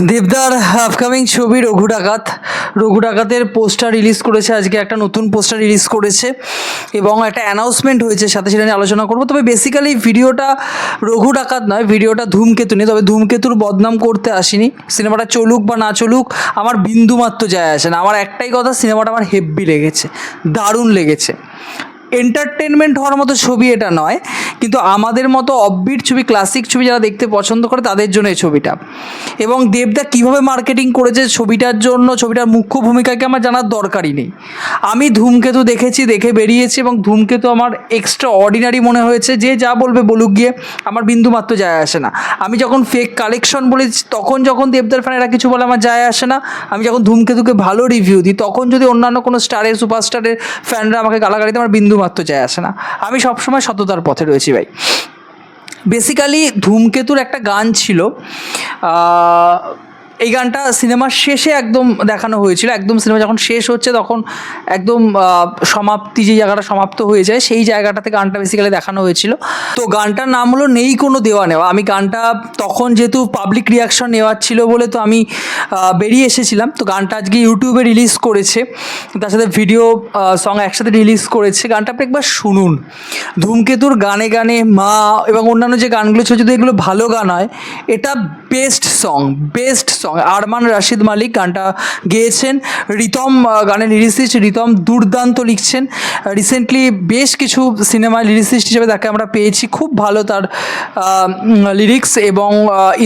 দেবদার আপকামিং ছবি রঘু ডাকাত। রঘু ডাকাতের পোস্টার রিলিজ করেছে, আজকে একটা নতুন পোস্টার রিলিজ করেছে এবং একটা অ্যানাউন্সমেন্ট হয়েছে, সাথে সেটা নিয়ে আলোচনা করব। তবে বেসিক্যালি ভিডিওটা রঘু ডাকাত নয়, ভিডিওটা ধূমকেতু নিয়ে। তবে ধূমকেতুর বদনাম করতে আসিনি। সিনেমাটা চলুক বা না চলুক, আমার বিন্দুমাত্র যায় আসে না। আমার একটাই কথা, সিনেমাটা আমার হেব্বি লেগেছে, দারুণ লেগেছে। এন্টারটেনমেন্ট হওয়ার মতো ছবি এটা নয়, কিন্তু আমাদের মতো অববিট ছবি ক্লাসিক ছবি যারা দেখতে পছন্দ করে তাদের জন্য এই ছবিটা। এবং দেবদা কীভাবে মার্কেটিং করেছে ছবিটার জন্য, ছবিটার মুখ্য ভূমিকাকে আমার জানার দরকারই নেই। আমি ধূমকেতু দেখেছি, দেখে বেরিয়েছি এবং ধূমকেতু আমার এক্সট্রা অর্ডিনারি মনে হয়েছে, যে যা বলবে বলুক গিয়ে আমার বিন্দুমাত্র যায় আসে না। আমি যখন ফেক কালেকশন বলেছি তখন যখন দেবদার ফ্যানেরা কিছু বলে আমার যায় আসে না। আমি যখন ধূমকেতুকে ভালো রিভিউ দিই, তখন যদি অন্যান্য কোনো স্টারের সুপারস্টারের ফ্যানরা আমাকে গালাগালিতে আমার বিন্দুমাত্র যায় আসে না। আমি সবসময় সততার পথে রয়েছি ভাই। বেসিক্যালি ধূমকেতুর একটা গান ছিল এই গানটা সিনেমার শেষে একদম দেখানো হয়েছিল। একদম সিনেমা যখন শেষ হচ্ছে তখন একদম সমাপ্তি যে জায়গাটা সমাপ্ত হয়ে যায়, সেই জায়গাটাতে গানটা বেসিক্যালি দেখানো হয়েছিল। তো গানটার নাম হলো নেই কোনো দেওয়া নেওয়া। আমি গানটা তখন যেহেতু পাবলিক রিয়াকশন নেওয়ার ছিল বলে তো আমি বেরিয়ে এসেছিলাম। তো গানটা আজকে ইউটিউবে রিলিজ করেছে। তার সাথে ভিডিও সং একসাথে রিলিজ করেছে। গানটা আপনি একবার শুনুন। ধূমকেতুর গানে গানে মা এবং অন্যান্য যে গানগুলো ছিল, যদি এগুলো ভালো গান হয়, এটা best song best song Arman Rashid Malik গানটা গেয়েছেন। রিতম গানের লিরিসিস্ট রিতম দুর্দান্ত লিখছেন। রিসেন্টলি বেশ কিছু সিনেমা লিরিসিস্ট হিসেবে তাকে আমরা পেয়েছি। খুব ভালো তার লিরিক্স এবং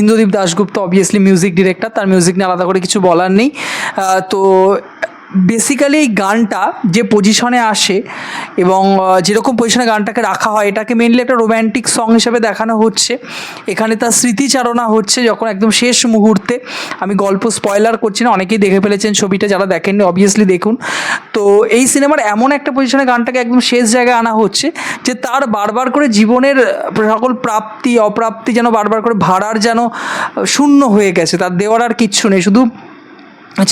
Indradeep Dasgupta obviously music director তার মিউজিক নিয়ে আলাদা করে কিছু বলার নেই। তো বেসিক্যালি এই গানটা যে পজিশনে আসে এবং যেরকম পজিশনে গানটাকে রাখা হয়, এটাকে মেনলি একটা রোম্যান্টিক সং হিসেবে দেখানো হচ্ছে। এখানে তার স্মৃতিচারণা হচ্ছে যখন একদম শেষ মুহূর্তে, আমি গল্প স্পয়লার করছি না, অনেকেই দেখে ফেলেছেন ছবিটা, যারা দেখেননি অবভিয়াসলি দেখুন। তো এই সিনেমার এমন একটা পজিশনে গানটাকে একদম শেষ জায়গায় আনা হচ্ছে, যে তার বারবার করে জীবনের সকল প্রাপ্তি, অপ্রাপ্তি যেন বারবার করে ভাড়ার যেন শূন্য হয়ে গেছে, তার দেওয়ার আর কিচ্ছু নেই। শুধু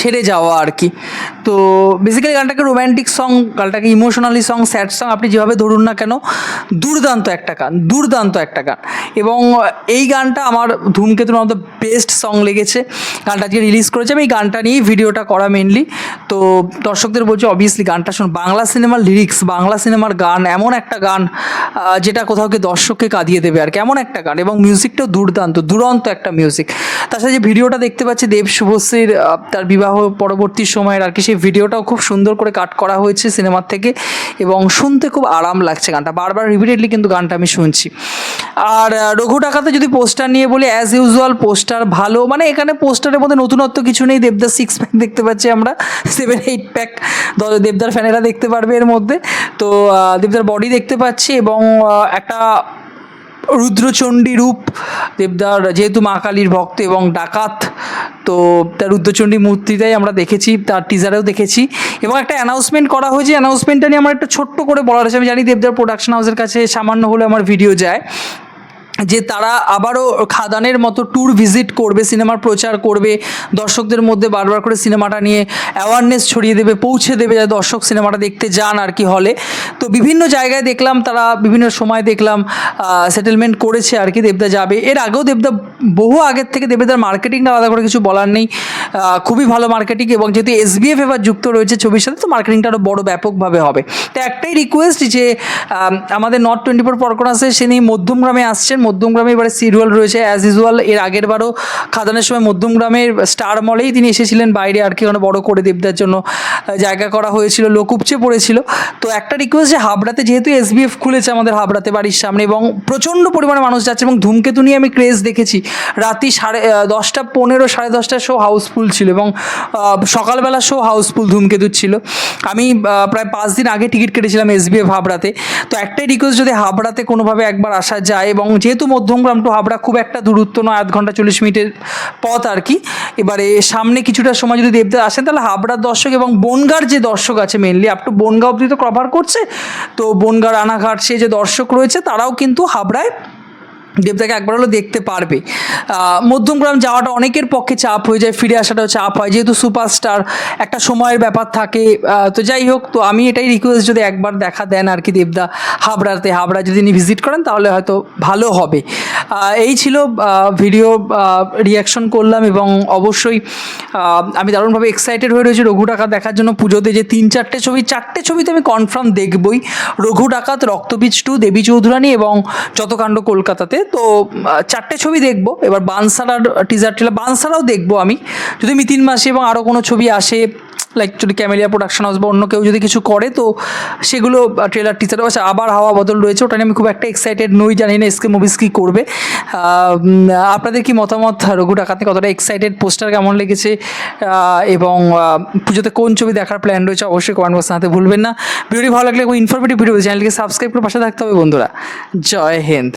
ছেড়ে যাওয়া আর কি। তো বেসিক্যালি গানটাকে রোম্যান্টিক সং গানটাকে ইমোশনালি সং স্যাড সং আপনি যেভাবে ধরুন না কেন, দুর্দান্ত একটা গান, দুর্দান্ত একটা গান। এবং এই গানটা আমার ধূমকেতুর মতো বেস্ট সং লেগেছে। গানটা আজকে রিলিজ করেছে, আমি এই গানটা নিয়েই ভিডিওটা করা মেনলি তো দর্শকদের বলছি অবভিয়াসলি গানটা শুন বাংলা সিনেমার লিরিক্স বাংলা সিনেমার গান, এমন একটা গান যেটা কোথাও কি দর্শককে কাঁদিয়ে দেবে আর কি। এমন একটা গান, এবং মিউজিকটাও দুর্দান্ত, দুরন্ত একটা মিউজিক সাথে যে ভিডিওটা দেখতে পাচ্ছি, দেব শুভশ্রীর তার বিবাহ পরবর্তী সময়ের আর কি, সেই ভিডিওটাও খুব সুন্দর করে কাট করা হয়েছে সিনেমার থেকে এবং শুনতে খুব আরাম লাগছে গানটা। বারবার রিপিটেডলি কিন্তু গানটা আমি শুনছি। আর রঘু টাকাতে যদি পোস্টার নিয়ে বলি অ্যাজ ইউজুয়াল পোস্টার ভালো মানে এখানে পোস্টারের মধ্যে নতুনত্ব কিছু নেই দেবদার সিক্স প্যাক দেখতে পাচ্ছি আমরা সেভেন এইট প্যাক দেবদার ফ্যানেরা দেখতে পারবে এর মধ্যে। তো দেবদার বডি দেখতে পাচ্ছি এবং একটা রুদ্রচণ্ডী রূপ, দেবদার যেহেতু মা কালীর ভক্ত এবং ডাকাত তো তার রুদ্রচণ্ডী মূর্তিটাই আমরা দেখেছি, তার টিজারেও দেখেছি এবং একটা অ্যানাউন্সমেন্ট করা হয়েছে অ্যানাউন্সমেন্টটা নিয়ে আমার একটা ছোট্ট করে বলার আছে। আমি জানি দেবদার প্রোডাকশন হাউসের কাছে সামান্য হলে আমার ভিডিও যায়। যে তারা আবারও খাদানের মতো ট্যুর ভিজিট করবে, সিনেমার প্রচার করবে, দর্শকদের মধ্যে বারবার করে সিনেমাটা নিয়ে অ্যাওয়ারনেস ছড়িয়ে দেবে, পৌঁছে দেবে, যাতে দর্শক সিনেমাটা দেখতে যান আর কি হলে তো বিভিন্ন জায়গায় দেখলাম, তারা বিভিন্ন সময় দেখলাম সেটেলমেন্ট করেছে আর কি দেবদা যাবে। এর আগেও দেবদা, বহু আগের থেকে দেবদার মার্কেটিংটা আলাদা করে কিছু বলার নেই। খুবই ভালো মার্কেটিং এবং যেহেতু এস এসবিএফ এবার যুক্ত রয়েছে ছবির সাথে, তো মার্কেটিংটা আরও বড় ব্যাপকভাবে হবে। তো একটাই রিকোয়েস্ট যে আমাদের নর্থ টোয়েন্টি ফোর পরগনাসে তিনি মধ্যমগ্রামে আসছেন মধ্যমগ্রামে এবারে সিরিয়াল রয়েছে অ্যাজ ইউজুয়াল এর আগের বারও খাদানের সময় মধ্যমগ্রামের স্টার মলেই তিনি এসেছিলেন, বাইরে আর কি ওখানে বড় করে দেবদার জন্য জায়গা করা হয়েছিল লোক উপচে পড়েছিল। তো একটা রিকোয়েস্ট যে হাবড়াতে যেহেতু এসবিএফ খুলেছে আমাদের হাবড়াতে বাড়ির সামনে এবং প্রচণ্ড পরিমাণে মানুষ যাচ্ছে এবং ধূমকেতু নিয়ে আমি ক্রেজ দেখেছি, রাতি সাড়ে দশটা পনেরো সাড়ে দশটার শো হাউসফুল ছিল এবং সকালবেলা শো হাউসফুল ধূমকেতু ছিল। আমি প্রায় পাঁচ দিন আগে টিকিট কেটেছিলাম এসবিএফ হাবড়াতে। তো একটাই রিকোয়েস্ট যদি হাবড়াতে কোনোভাবে একবার আসা যায় এবং যেহেতু মধ্যমগ্রাম টু হাবড়া খুব একটা দূরত্ব নয়, আধ ঘণ্টা চল্লিশ মিনিটের পথ আর কি। এবারে সামনে কিছুটা সময় যদি দেবদা আসেন, তাহলে হাবড়ার দর্শক এবং বনগার যে দর্শক আছে মেনলি আপ টু বনগাঁ অবধি তো কভার করছে। তো বনগার আনাঘাট, সে যে দর্শক রয়েছে, তারাও কিন্তু হাবড়ায় দেবদাকে একবার হলেও দেখতে পারবে। মধ্যমগ্রাম যাওয়াটা অনেকের পক্ষে চাপ হয়ে যায়, ফিরে আসাটাও চাপ হয়। যেহেতু সুপারস্টার, একটা সময়ের ব্যাপার থাকে তো যাই হোক, তো আমি এটাই রিকোয়েস্ট যদি একবার দেখা দেন আর কি দেবদা হাবড়াতে, হাবড়া যদি তিনি ভিজিট করেন, তাহলে হয়তো ভালো হবে। এই ছিল ভিডিও রিয়াকশন করলাম এবং অবশ্যই আমি দারুণভাবে এক্সাইটেড হয়ে রয়েছি রঘু ডাকাত দেখার জন্য পুজোতে। যে তিন চারটে ছবি, চারটে ছবিতে আমি কনফার্ম দেখবই। রঘু ডাকাত, রক্তবীজ টু দেবী চৌধুরানী এবং যতকাণ্ড কলকাতাতে। তো চারটে ছবি দেখব। এবার বানসারার টিজার টিলার বানসারাও দেখব আমি। যদি মিতিন মাসি এবং আরও কোনো ছবি আসে লাইক যদি ক্যামেলিয়া প্রোডাকশন হাউস বা অন্য কেউ যদি কিছু করে, তো সেগুলো ট্রেলার টিচার আছে আবার হাওয়া বদল রয়েছে। ওটা নিয়ে আমি খুব একটা এক্সাইটেড নই, জানি না এসকে মুভিস কী করবে। আপনাদের কি মতামত? রঘু ডাকাতে কতটা এক্সাইটেড পোস্টার কেমন লেগেছে? এবং পুজোতে কোন ছবি দেখার প্ল্যান রয়েছে? অবশ্যই কমেন্ট বক্সে জানাতে ভুলবেন না। ভিডিওটি ভালো লাগলে ইনফরমেটিভ ভিডিও চ্যানেলকে সাবস্ক্রাইব করে পাশে থাকতে হবে বন্ধুরা। জয় হিন্দ।